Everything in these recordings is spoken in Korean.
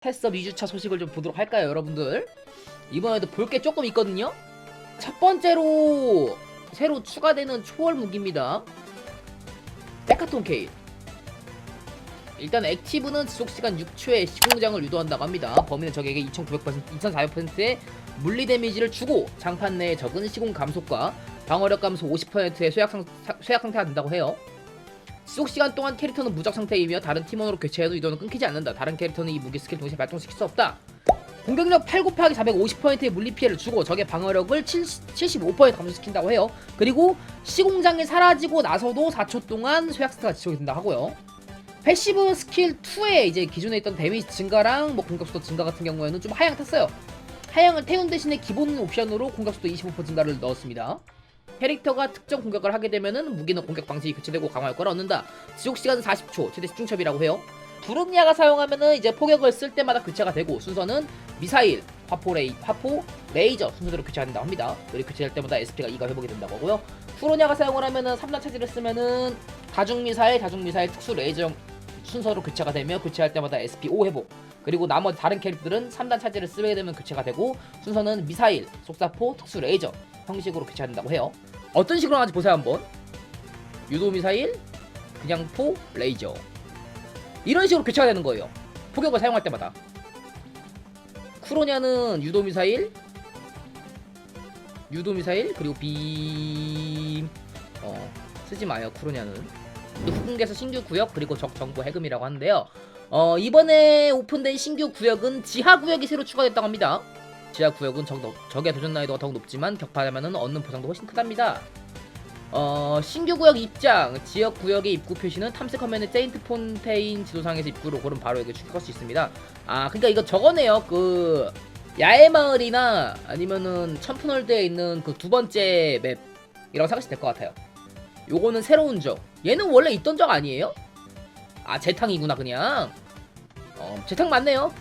패스업 2주차 소식을 좀 보도록 할까요, 여러분들? 이번에도 볼 게 조금 있거든요? 첫 번째로 새로 추가되는 초월 무기입니다. 데카톤 케일. 일단 액티브는 지속시간 6초의 시공장을 유도한다고 합니다. 범인은 적에게 2900%, 2400%의 물리 데미지를 주고 장판 내의 적은 시공 감속과 방어력 감소 50%의 쇠약, 상, 쇠약 상태가 된다고 해요. 지속 시간 동안 캐릭터는 무적 상태이며 다른 팀원으로 교체해도 이동은 끊기지 않는다. 다른 캐릭터는 이 무기 스킬 동시에 발동시킬 수 없다. 공격력 8 곱하기 450%의 물리 피해를 주고 적의 방어력을 70, 75% 감소시킨다고 해요. 그리고 시공장이 사라지고 나서도 4초 동안 상태가 지속이 된다 하고요. 패시브 스킬 2에 이제 기존에 있던 데미지 증가랑 뭐 공격수도 증가 같은 경우에는 좀 하향 탔어요. 하향을 태운 대신에 기본 옵션으로 공격수도 25% 증가를 넣었습니다. 캐릭터가 특정 공격을 하게 되면은 무기는 공격 방식이 교체되고 강화 효과를 얻는다. 지속 시간은 40초, 최대 집중첩이라고 해요. 두릅니아가 사용하면은 이제 포격을 쓸 때마다 교체가 되고 순서는 미사일, 화포 레이, 화포, 레이저 순서대로 교체한다고 합니다. 그리고 교체할 때마다 SP가 2가 회복이 된다고 하고요. 후로냐가 사용을 하면은 3단 차지를 쓰면은 다중 미사일, 다중 미사일, 특수 레이저 순서로 교체가 되며 교체할 때마다 SP 5 회복. 그리고 나머지 다른 캐릭터들은 3단 차지를 쓰게 되면 교체가 되고 순서는 미사일, 속사포, 특수 레이저 형식으로 교체한다고 해요. 어떤 식으로 하는지 보세요 한번. 유도 미사일, 그냥 포, 레이저. 이런 식으로 교체가 되는 거예요. 포격을 사용할 때마다. 쿠로냐는 유도 미사일, 유도 미사일 그리고 빔. 어 쓰지 마요 쿠로냐는. 후궁에서 신규 구역 그리고 적 정보 해금이라고 하는데요. 어 이번에 오픈된 신규 구역은 지하 구역이 새로 추가됐다고 합니다. 지하 구역은 적, 적의 도전 난이도가 더욱 높지만 격파하면은 얻는 보상도 훨씬 크답니다. 어, 신규 구역 입장, 지역 구역의 입구 표시는 탐색 화면의 세인트 폰테인 지도상에서 입구로 고른 바로 여기 추격할 수 있습니다. 아, 그러니까 이거 저거네요. 그 야외 마을이나 아니면은 천푼월드에 있는 그 두 번째 맵이라고 생각하시면 될 것 같아요. 요거는 새로운 적. 얘는 원래 있던 적 아니에요? 아, 재탕이구나 그냥. 어, 재탕 맞네요.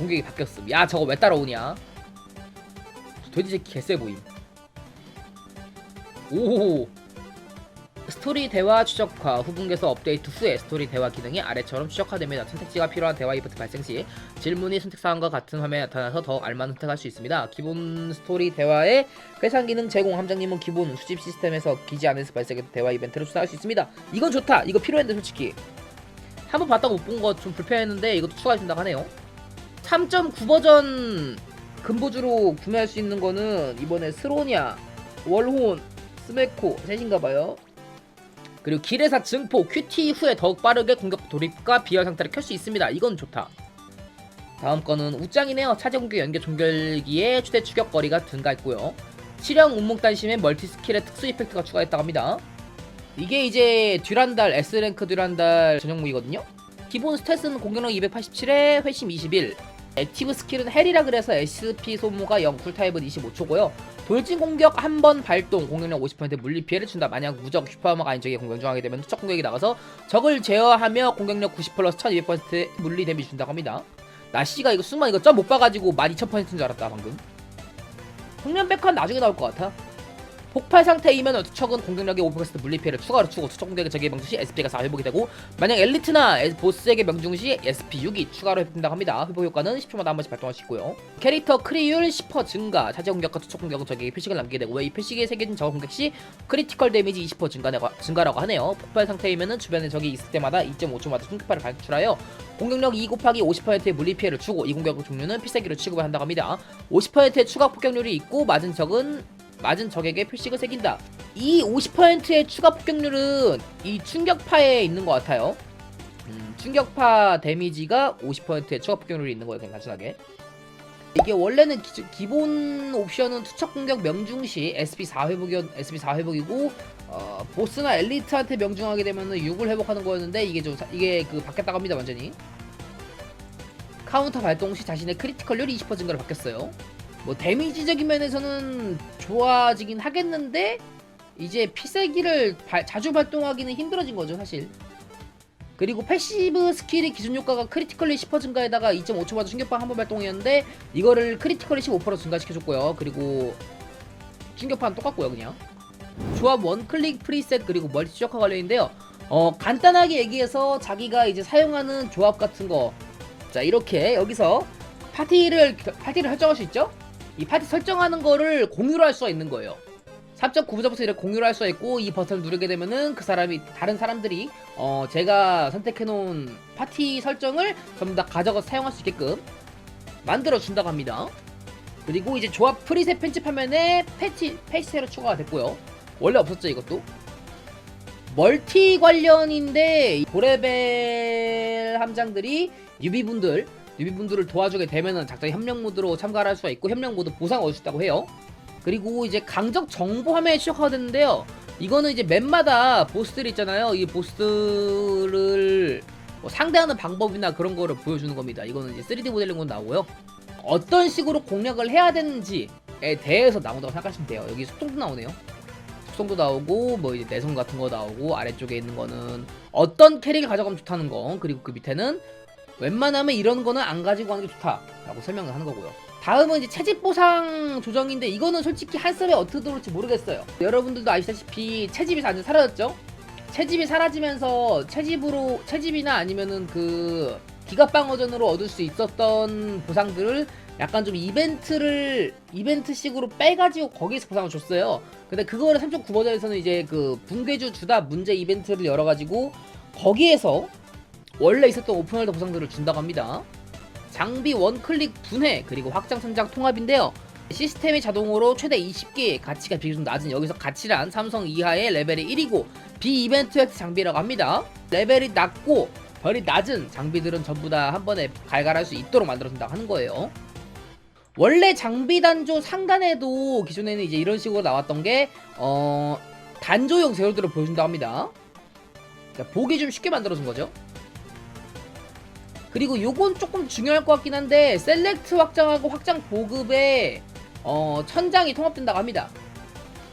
공격이 바뀌었음. 야, 저거 왜 따라오냐? 새끼 개쎄 보임. 오. 스토리 대화 추적화 후분계서 업데이트 후에 스토리 대화 기능이 아래처럼 추적화됩니다. 선택지가 필요한 대화 이벤트 발생 시 질문이 선택 사항과 같은 화면에 나타나서 더 알맞은 선택할 수 있습니다. 기본 스토리 대화의 회상 기능 제공 함장님은 기본 수집 시스템에서 기지 안에서 발생했던 대화 이벤트를 수사할 수 있습니다. 이건 좋다. 이거 필요했는데 솔직히 한 번 봤다고 못 본 거 좀 불편했는데 이것도 추가해 준다고 하네요. 3.9 버전 근보주로 구매할 수 있는 거는 이번에 스로냐, 월혼, 스메코 셋인가봐요. 그리고 길에서 증포, 큐티 후에 더욱 빠르게 공격 돌입과 비열 상태를 켤 수 있습니다. 이건 좋다. 다음 거는 웃장이네요. 차제 공격 연계 종결기에 최대 추격 거리가 증가했고요. 치령 운목단심의 멀티 스킬의 특수 이펙트가 추가했다고 합니다. 이게 이제 듀란달 S랭크 듀란달 전용 무기거든요. 기본 스탯은 공격력 287에 회심 21. 액티브 스킬은 헬이라 그래서 SP 소모가 0, 쿨타입은 25초고요. 돌진 공격 한 번 발동, 공격력 50% 물리 피해를 준다. 만약 무적 슈퍼마가 아닌 적이 공격 중하게 되면 투척 공격이 나가서 적을 제어하며 공격력 90 플러스 1200%의 물리 데미지 준다고 합니다. 나씨가 이거 순만 이거 점 못 봐가지고 12,000%인 줄 알았다 방금. 홍련 백화는 나중에 나올 것 같아. 폭발 상태이면 투척은 공격력의 5% 물리 피해를 추가로 주고 투척 공격의 적의 명중 시 SP가 4 회복이 되고 만약 엘리트나 에- 보스에게 명중 시 SP 6이 추가로 회복된다고 합니다. 회복 효과는 10초마다 한 번씩 발동할 수 있고요. 캐릭터 크리율 10% 증가, 차지 공격과 투척 공격은 적에게 표식을 남기게 되고 이 표식에 새겨진 저 공격 시 크리티컬 데미지 20% 증가라고, 하네요. 폭발 상태이면 주변에 적이 있을 때마다 2.5초마다 충격파를 발출하여 공격력 2 곱하기 50%의 물리 피해를 주고 이 공격 종류는 필살기로 취급을 한다고 합니다. 50%의 추가 폭격률이 있고 맞은 적은 맞은 적에게 표식을 새긴다. 이 50%의 추가 폭격률은 이 충격파에 있는 것 같아요. 음, 충격파 데미지가 50%의 추가 폭격률이 있는 거예요, 그냥 단순하게. 이게 원래는 기, 본 옵션은 투척 공격 명중 시 SP 4 회복이 SP 4 회복이고 어, 보스나 엘리트한테 명중하게 되면은 6을 회복하는 거였는데 이게 좀 사- 이게 그 바뀌었다고 합니다, 완전히. 카운터 발동 시 자신의 크리티컬률이 20% 증가로 바뀌었어요. 뭐 데미지적인 면에서는 좋아지긴 하겠는데 이제 필살기를 발- 자주 발동하기는 힘들어진 거죠 사실. 그리고 패시브 스킬의 기준 효과가 크리티컬리 10% 증가에다가 2.5초마다 충격파 한 번 발동이었는데 이거를 크리티컬리 15% 증가시켜줬고요. 그리고 충격파는 똑같고요 그냥. 조합 원클릭 프리셋 그리고 멀티 추적화 관련인데요. 어 간단하게 얘기해서 자기가 이제 사용하는 조합 같은 거. 자 이렇게 여기서 파티를 파티를 설정할 수 있죠? 이 파티 설정하는 거를 공유로 할 수가 있는 거예요. 3.9부터부터 이렇게 공유를 할수 있고 이 버튼을 누르게 되면은 그 사람이 다른 사람들이 어 제가 선택해 놓은 파티 설정을 전부 다 가져가 서 사용할 수 있게끔 만들어 준다고 합니다. 그리고 이제 조합 프리셋 편집 화면에 패치 새로 추가가 됐고요. 원래 없었죠 이것도. 멀티 관련인데 이 고레벨 함장들이 유비분들 유비분들을 도와주게 되면은 작전 협력 모드로 참가를 할 수가 있고 협력 모드 보상 얻을 수 있다고 해요. 그리고 이제 강적 정보 화면에 추가가 됐는데요. 이거는 이제 맵마다 보스들 있잖아요. 이 보스들을 뭐 상대하는 방법이나 그런 거를 보여주는 겁니다. 이거는 이제 3D 모델링으로 나오고요. 어떤 식으로 공략을 해야 되는지에 대해서 나온다고 생각하시면 돼요. 여기 속성도 나오네요. 속성도 나오고 뭐 이제 내성 같은 거 나오고 아래쪽에 있는 거는 어떤 캐릭을 가져가면 좋다는 거 그리고 그 밑에는 웬만하면 이런 거는 안 가지고 가는 게 좋다라고 설명을 하는 거고요. 다음은 이제 채집 보상 조정인데 이거는 솔직히 한 섭에 어떻게 들어올지 모르겠어요. 여러분들도 아시다시피 채집이 완전 사라졌죠? 채집이 사라지면서 채집으로 채집이나 아니면은 그 기가빵 버전으로 얻을 수 있었던 보상들을 약간 좀 이벤트를 이벤트식으로 빼가지고 거기에서 보상을 줬어요. 근데 그거를 3.9 버전에서는 이제 그 붕괴주 주다 문제 이벤트를 열어가지고 거기에서 원래 있었던 오픈월드 보상들을 준다고 합니다. 장비 원클릭 분해 그리고 확장 선장 통합인데요. 시스템이 자동으로 최대 20개의 가치가 비교적 낮은 여기서 가치란 삼성 이하의 레벨이 1이고 비이벤트 획 장비라고 합니다. 레벨이 낮고 별이 낮은 장비들은 전부 다 한 번에 갈갈할 수 있도록 만들어준다고 하는 거예요. 원래 장비 단조 상단에도 기존에는 이제 이런 식으로 나왔던 게 어, 단조용 재료들을 보여준다고 합니다. 그러니까 보기 좀 쉽게 만들어준 거죠. 그리고 요건 조금 중요할 것 같긴 한데 셀렉트 확장하고 확장 보급에 어, 천장이 통합된다고 합니다.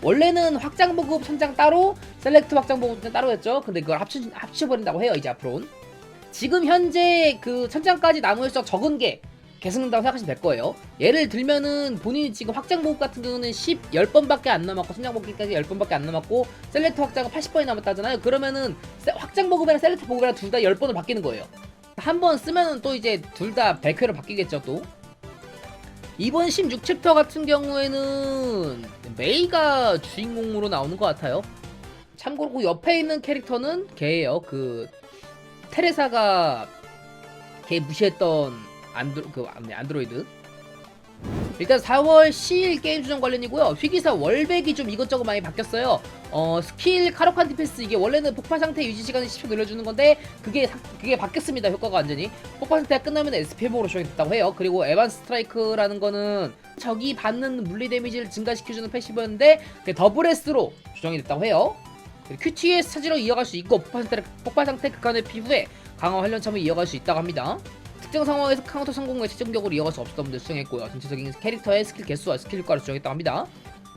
원래는 확장 보급 천장 따로 셀렉트 확장 보급 천장 따로였죠. 근데 그걸 합쳐 합쳐버린다고 해요 이제 앞으로는. 지금 현재 그 천장까지 나무 숫자 적은 게 계승된다고 생각하시면 될 거예요. 예를 들면은 본인이 지금 확장 보급 같은 경우는 10, 10번밖에 안 남았고 천장 보급까지 10번밖에 안 남았고 셀렉트 확장은 80번이 남았다잖아요. 그러면은 세- 확장 보급이랑 셀렉트 보급이랑 둘 다 10번을 바뀌는 거예요. 한 번 쓰면은 또 이제 둘 다 100회로 바뀌겠죠 또. 이번 16챕터 같은 경우에는 메이가 주인공으로 나오는 것 같아요. 참고로 그 옆에 있는 캐릭터는 걔예요. 그 테레사가 걔 무시했던 안드로 그 안드로이드. 일단 4월 10일 게임 주전 관련이고요. 휘기사 월백이 좀 이것저것 많이 바뀌었어요. 어 스킬 카로칸 디펜스 이게 원래는 폭발 상태 유지 시간을 10초 늘려주는 건데 그게 사- 그게 바뀌었습니다. 효과가 완전히 폭발 상태가 끝나면 SP 회복으로 적용이 됐다고 해요. 그리고 에반 스트라이크라는 거는 적이 받는 물리 데미지를 증가시켜주는 패시브였는데 더블 S로 조정이 됐다고 해요. QTS 차지로 이어갈 수 있고 폭발 상태 폭발 상태 극한의 피부에 강화 활련참을 이어갈 수 있다고 합니다. 특정 상황에서 카운터 성공의 최종적으로 이어갈 수 없었던 분들 수정했고요. 전체적인 캐릭터의 스킬 개수와 스킬 효과를 조정했다고 합니다.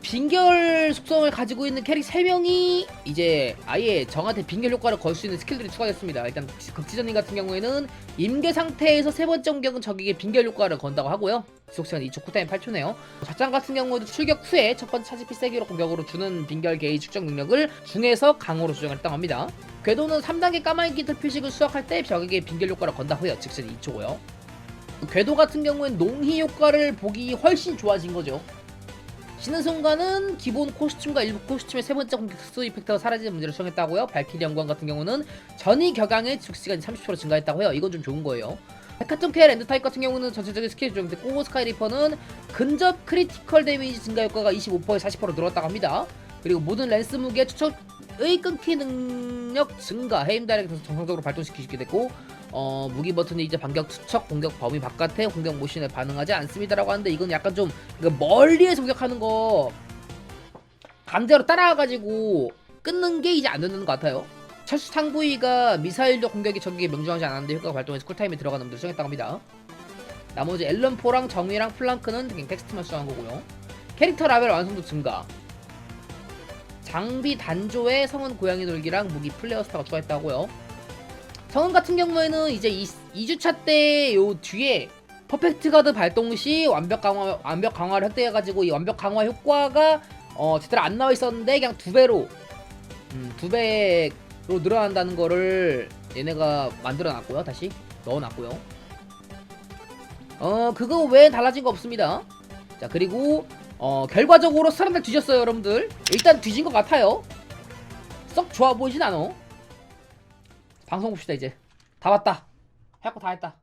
빙결 속성을 가지고 있는 캐릭 3명이 이제 아예 정한테 빙결 효과를 걸 수 있는 스킬들이 추가됐습니다. 일단 극지전님 같은 경우에는 임계 상태에서 세 번째 공격은 적에게 빙결 효과를 건다고 하고요. 지속시간 2초, 쿨타임 8초네요. 자장 같은 경우에도 출격 후에 첫 번째 차지 필살기로 공격으로 주는 빙결 게이지 축적 능력을 중에서 강으로 조정했다고 합니다. 궤도는 3단계 까마귀 깃털 표식을 수확할 때 적에게 빙결 효과를 건다고 해요. 즉시 2초고요. 궤도 같은 경우엔 농희 효과를 보기 훨씬 좋아진 거죠. 쉬는 순간은 기본 코스튬과 일부 코스튬의 세 번째 공격 특수 이펙트가 사라지는 문제를 수정했다고요. 발키리 연관 같은 경우는 전이 격앙의 즉시간이 30% 증가했다고 해요. 이건 좀 좋은 거예요. 헤카톤 케어 랜드 타입 같은 경우는 전체적인 스킬 조정됐고 스카이 리퍼는 근접 크리티컬 데미지 증가 효과가 25%에서 40% 늘었다고 합니다. 그리고 모든 랜스 무게 추적의 끊기 능력 증가 헤임 다이렉트에서 정상적으로 발동시키게 됐고 어, 무기 버튼이 이제 반격 투척 공격 범위 바깥에 공격 모션에 반응하지 않습니다라고 하는데 이건 약간 좀그 멀리에서 공격하는 거 강제로 따라와가지고 끊는 게 이제 안 되는 것 같아요. 철수 상부위가 미사일도 공격이 적에게 명중하지 않았는데 효과가 발동해서 쿨타임이 들어가는 놈들 수정했다고 합니다. 나머지 앨런포랑 정의랑 플랑크는 그냥 텍스트만 수정한 거고요. 캐릭터 라벨 완성도 증가. 장비 단조에 성은 고양이 돌기랑 무기 플레어 스타가 추가했다고요. 성은 같은 경우에는 이제 2, 주차 때 요 뒤에 퍼펙트 가드 발동 시 완벽 강화 완벽 강화를 획득해 가지고 이 완벽 강화 효과가 어 제대로 안 나와 있었는데 그냥 두 배로 음, 두 배로 늘어난다는 거를 얘네가 만들어 놨고요. 다시 넣어 놨고요. 어, 그거 외엔 달라진 거 없습니다. 자, 그리고 어, 결과적으로 사람들 뒤졌어요, 여러분들. 일단 뒤진 것 같아요. 썩 좋아 보이진 않아. 방송 봅시다, 이제. 다 왔다. 할거다 했다.